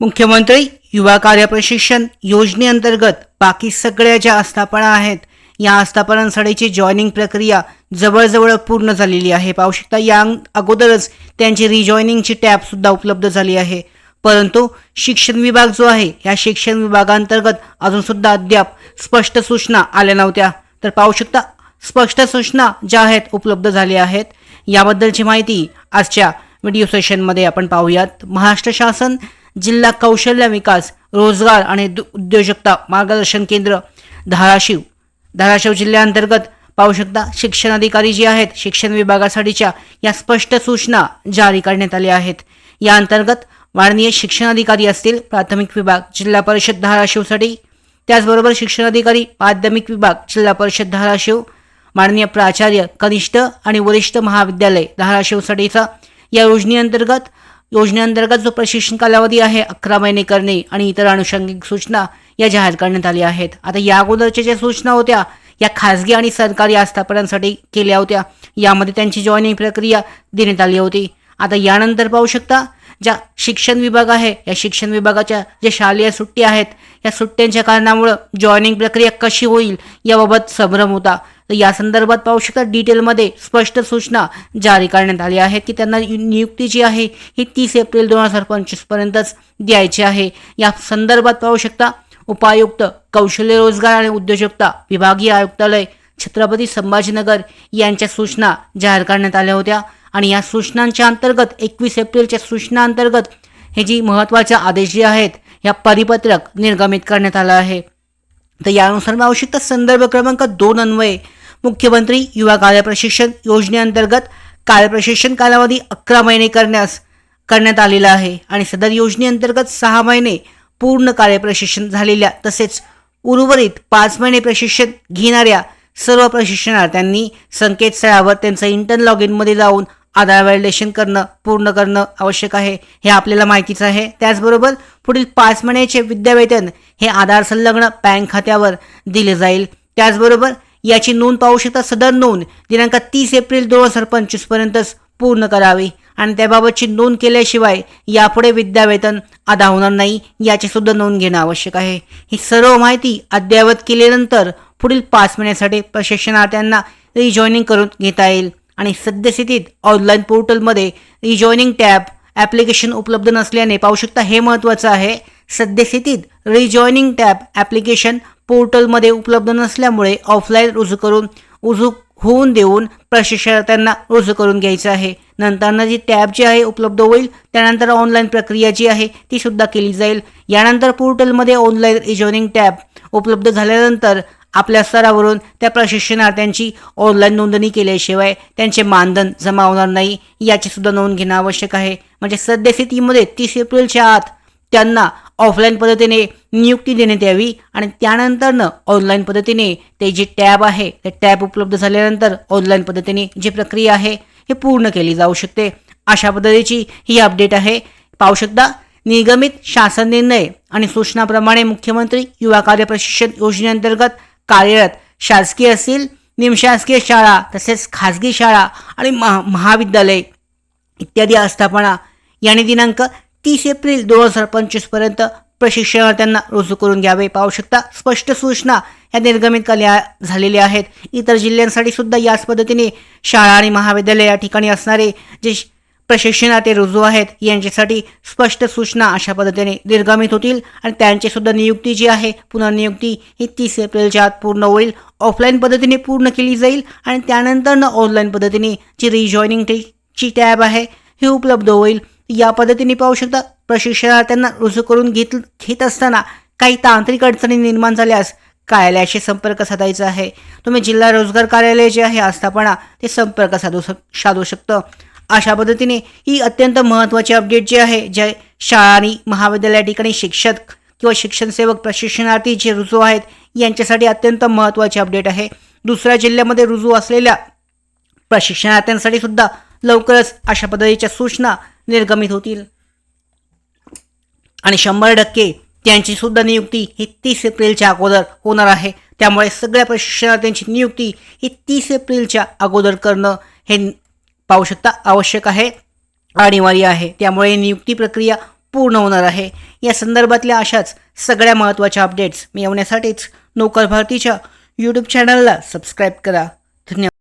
मुख्यमंत्री युवा कार्य प्रशिक्षण योजनेअंतर्गत बाकी सगळ्या ज्या आस्थापना आहेत या आस्थापनांसाठीची जॉईनिंग प्रक्रिया जवळजवळ पूर्ण झालेली आहे. पाहू शकता या अगोदरच त्यांची रिजॉईनिंगची टॅबसुद्धा उपलब्ध झाली आहे. परंतु शिक्षण विभाग जो आहे या शिक्षण विभागांतर्गत अजूनसुद्धा अद्याप स्पष्ट सूचना आल्या नव्हत्या. तर पाहू शकता स्पष्ट सूचना ज्या आहेत उपलब्ध झाल्या आहेत. याबद्दलची माहिती आजच्या व्हिडिओ सेशनमध्ये आपण पाहूयात. महाराष्ट्र शासन जिल्हा कौशल्य विकास रोजगार आणि दु- उद्योजकता मार्गदर्शन केंद्र धाराशिव. धाराशिव जिल्ह्याअंतर्गत पाहू शकता शिक्षण अधिकारी जे आहेत शिक्षण विभागासाठीच्या या स्पष्ट सूचना जारी करण्यात आल्या आहेत. या अंतर्गत माननीय शिक्षण अधिकारी असतील प्राथमिक विभाग जिल्हा परिषद धाराशिवसाठी. त्याचबरोबर शिक्षण अधिकारी माध्यमिक विभाग जिल्हा परिषद धाराशिव. माननीय प्राचार्य कनिष्ठ आणि वरिष्ठ महाविद्यालय धाराशिवसाठीचा या योजनेअंतर्गत योजनेअंतर्गत जो प्रशिक्षण कालावधी आहे अकरा महिने करणे आणि इतर अनुषंगिक सूचना या जाहीर करण्यात आल्या आहेत. आता या अगोदरच्या ज्या सूचना होत्या या खाजगी आणि सरकारी आस्थापनांसाठी केल्या होत्या. यामध्ये त्यांची जॉईनिंग प्रक्रिया देण्यात आली होती. आता यानंतर पाहू शकता ज्या शिक्षण विभाग आहे या शिक्षण विभागाच्या ज्या शालेय सुट्ट्या आहेत या सुट्ट्यांच्या कारणामुळं जॉईनिंग प्रक्रिया कशी होईल याबाबत संभ्रम होता. तर या संदर्भात पाहू शकता डिटेलमध्ये स्पष्ट सूचना जारी करण्यात आली आहेत की त्यांना नियुक्ती जी आहे ही तीस एप्रिल दोन हजार पंचवीसपर्यंतच द्यायची आहे. या संदर्भात पाहू शकता उपायुक्त कौशल्य रोजगार आणि उद्योजकता विभागीय आयुक्तालय छत्रपती संभाजीनगर यांच्या सूचना जाहीर करण्यात आल्या होत्या आणि या सूचनांच्या अंतर्गत एकवीस एप्रिलच्या सूचना अंतर्गत हे जी महत्त्वाचे आदेश जे आहेत या परिपत्रक निर्गमित करण्यात आलं आहे. तर यानुसार आवश्यकता संदर्भ क्रमांक दोन अन्वये. मुख्यमंत्री युवा कार्यप्रशिक्षण योजनेअंतर्गत कार्यप्रशिक्षण कालावधी अकरा महिने करण्यास करण्यात आलेला आहे आणि सदर योजनेअंतर्गत सहा महिने पूर्ण कार्यप्रशिक्षण झालेल्या तसेच उर्वरित पाच महिने प्रशिक्षण घेणाऱ्या सर्व प्रशिक्षणार्थ्यांनी संकेतस्थळावर त्यांचं इंटर्न लॉग इनमध्ये जाऊन आधार व्हॅलिडेशन करणं पूर्ण करणं आवश्यक आहे. हे आपल्याला माहितीचं आहे. त्याचबरोबर पुढील पाच महिन्याचे विद्यावेतन हे आधार संलग्न बँक खात्यावर दिले जाईल. त्याचबरोबर याची नोंद पाहू शकता सदर नोंद दिनांक तीस एप्रिल दोन हजार पंचवीसपर्यंतच पूर्ण करावी. आणि त्याबाबतची नोंद केल्याशिवाय यापुढे विद्यावेतन अदा होणार नाही. याची सुद्धा नोंद घेणं आवश्यक आहे. ही सर्व माहिती अद्ययावत केल्यानंतर पुढील पाच महिन्यासाठी प्रशिक्षणार्थ्यांना रिजॉईनिंग करून घेता येईल. आणि सद्यस्थितीत ऑनलाईन पोर्टलमध्ये रिजॉईनिंग टॅब ॲप्लिकेशन उपलब्ध नसल्याने पाहू शकता हे महत्त्वाचं आहे. सद्यस्थितीत रिजॉईनिंग टॅब ॲप्लिकेशन पोर्टलमध्ये उपलब्ध नसल्यामुळे ऑफलाईन रुजू करून रुजू होऊन देऊन प्रशिक्षणार्थ्यांना रुजू करून घ्यायचं आहे. नंतरनं जी टॅब जी आहे उपलब्ध होईल त्यानंतर ऑनलाईन प्रक्रिया जी आहे ती सुद्धा केली जाईल. यानंतर पोर्टलमध्ये ऑनलाईन रिजॉईनिंग टॅब उपलब्ध झाल्यानंतर आपल्या स्तरावरून त्या प्रशिक्षणार्थ्यांची ऑनलाईन नोंदणी केल्याशिवाय त्यांचे मानधन जमा होणार नाही याची सुद्धा नोंद घेणं आवश्यक आहे. म्हणजे सद्यस्थितीमध्ये तीस एप्रिलच्या आत त्यांना ऑफलाईन पद्धतीने नियुक्ती देण्यात यावी आणि त्यानंतरनं ऑनलाईन पद्धतीने ते जे टॅब आहे ते टॅब उपलब्ध झाल्यानंतर ऑनलाईन पद्धतीने जी प्रक्रिया आहे हे पूर्ण केली जाऊ शकते. अशा पद्धतीची ही अपडेट आहे. पाहू शकता निगमित शासन निर्णय आणि सूचनाप्रमाणे मुख्यमंत्री युवा कार्य प्रशिक्षण योजनेअंतर्गत कार्यरत शासकीय असतील निमशासकीय शाळा तसेच खाजगी शाळा आणि महा महाविद्यालय इत्यादी आस्थापना. याने दिनांक तीस एप्रिल दोन हजार पंचवीसपर्यंत प्रशिक्षणार्थ्यांना रुजू करून घ्यावे. पाहू शकता स्पष्ट सूचना या निर्गमित केल्या झालेल्या आहेत. इतर जिल्ह्यांसाठी सुद्धा याच पद्धतीने शाळा आणि महाविद्यालय या ठिकाणी असणारे जे श- रुजू आहेत. यांच्यासाठी स्पष्ट सूचना अशा पद्धतीने निर्गमित होतील आणि त्यांची सुद्धा नियुक्ती जी आहे पुनर्नियुक्ती ही तीस एप्रिलच्या आत पूर्ण होईल. ऑफलाईन पद्धतीने पूर्ण केली जाईल आणि त्यानंतरनं ऑनलाईन पद्धतीने जी रिजॉईनिंग ची टॅब आहे ही उपलब्ध होईल. या पद्धतीने पाहू शकता प्रशिक्षणार्थ्यांना रुजू करून घेत घेत असताना काही तांत्रिक अडचणी निर्माण झाल्यास कार्यालयाशी संपर्क साधायचा आहे. तुम्ही जिल्हा रोजगार कार्यालय जे आहे आस्थापना ते संपर्क साधू शक साधू शकतं. अशा पद्धतीने ही अत्यंत महत्त्वाची अपडेट जी आहे जे शाळा आणि महाविद्यालया ठिकाणी शिक्षक किंवा शिक्षणसेवक प्रशिक्षणार्थी जे रुजू आहेत यांच्यासाठी अत्यंत महत्त्वाची अपडेट आहे. दुसऱ्या जिल्ह्यामध्ये रुजू असलेल्या प्रशिक्षणार्थ्यांसाठी सुद्धा लवकरच अशा पद्धतीच्या सूचना निर्गमित होतील. आणि शंभर टक्के त्यांची सुद्धा नियुक्ती ही तीस एप्रिलच्या अगोदर होणार आहे. त्यामुळे सगळ्या प्रशिक्षणार्थ्यांची नियुक्ती ही तीस एप्रिलच्या अगोदर करणं हे पाहू शकता आवश्यक आहे अनिवार्य आहे. त्यामुळे नियुक्ती प्रक्रिया पूर्ण होणार आहे. या संदर्भातल्या अशाच सगळ्या महत्त्वाच्या अपडेट्स मिळवण्यासाठीच नोकर भारतीच्या यूट्यूब चॅनलला सबस्क्राईब करा. धन्यवाद.